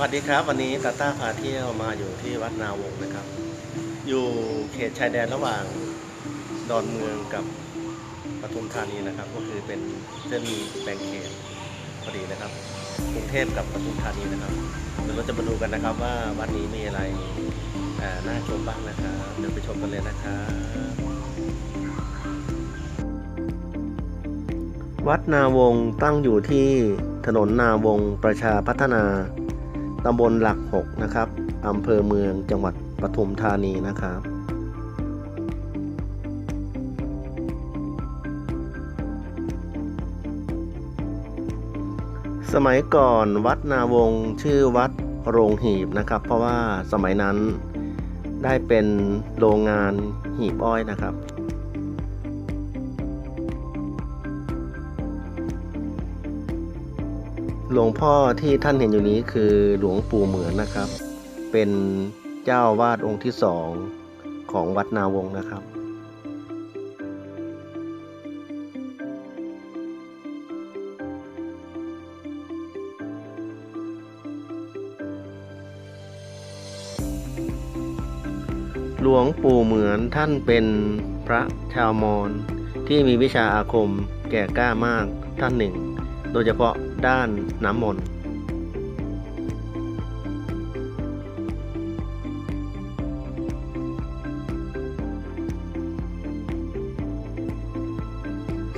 วัสดีครับ วันนี้ตาต้าพาเที่ยวมาอยู่ที่วัดนาวงนะครับ อยู่เขตชายแดนระหว่างดอนเมืองกับปทุมธานีนะครับ ก็คือเป็นเส้นแบ่งเขตพอดีนะครับกรุงเทพกับปทุมธานีนะครับเดี๋ยวเราจะมาดูกันนะครับว่าวันนี้มีอะไรน่าชมบ้างนะครับเดี๋ยวไปชมกันเลยนะครับวัดนาวงตั้งอยู่ที่ถนนนาวงประชาพัฒนา ตำบลหลักหกนะครับอำเภอเมืองจังหวัดปทุมธานีนะครับสมัยก่อนวัดนาวงชื่อวัดโรงหีบนะครับ เพราะว่าสมัยนั้นได้เป็นโรงงานหีบอ้อยนะครับ หลวงพ่อที่ท่านเห็นอยู่นี้คือหลวงปู่เหมือนนะครับ เป็นเจ้าวาดองค์ที่สองของวัดนาวงนะครับหลวงปู่เหมือนท่านเป็นพระชาวมอญที่มีวิชาอาคมแก่กล้ามากท่านหนึ่ง ดยเฉพาะด้านน้ำมนต์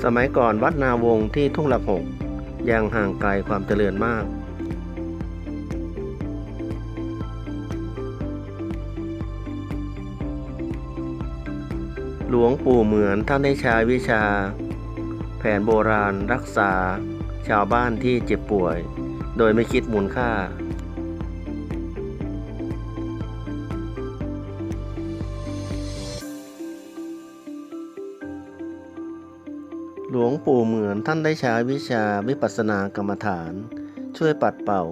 สมัยก่อนวัดนาวงที่ทุ่งหลักหกยังห่างไกลความเจริญมาก หลวงปู่เหมือนท่านได้ใช้วิชา แผนโบราณรักษา ชาวบ้านที่เจ็บป่วย โดยไม่คิดมูลค่า หลวงปู่เหมือนท่านได้ใช้วิชาวิปัสสนากรรมฐาน ช่วยปัดเป่า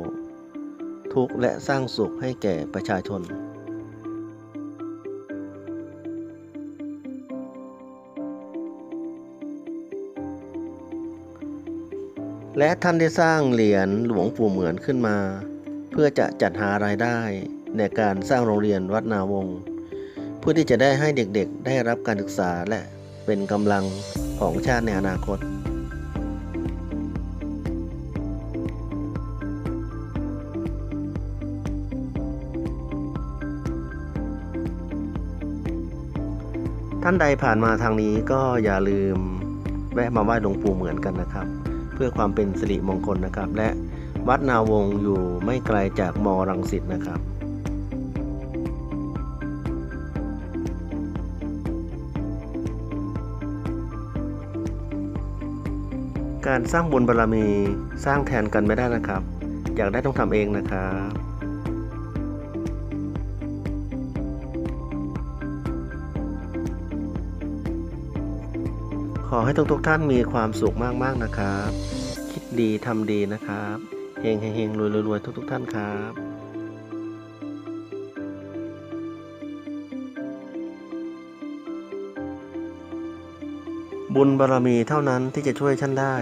ทุกข์และสร้างสุขให้แก่ประชาชน และท่านได้สร้างเหรียญหลวงปู่เหมือนขึ้นมา เพื่อจะจัดหารายได้ในการสร้างโรงเรียนวัดนาวง เพื่อที่จะได้ให้เด็กๆ ได้รับการศึกษาและเป็นกำลังของชาติในอนาคต ท่านใดผ่านมาทางนี้ก็อย่าลืมแวะมาไหว้หลวงปู่เหมือนกันนะครับ เพื่อความเป็นสิริมงคลนะครับ และวัดนาวงอยู่ไม่ไกลจากมรังสิตนะครับการสร้างบุญบารรมีสร้างแทนกันไม่ได้นะครับ อยากได้ต้องทำเองนะครับ ขอให้ทุกๆท่านมีความสุขมากๆนะครับ คิดดีทำดีนะครับเฮงเฮงเฮงรวยรวยทุกๆ ท่านครับบุญบารรมีเท่านั้นที่จะช่วยท่านได้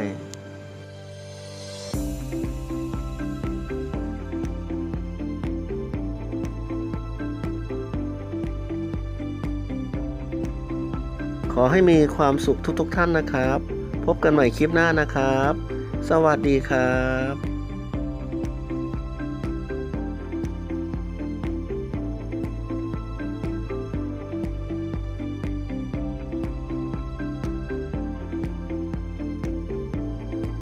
ขอให้มีความสุขทุกๆท่านนะครับ พบกันใหม่คลิปหน้านะครับ สวัสดีครับ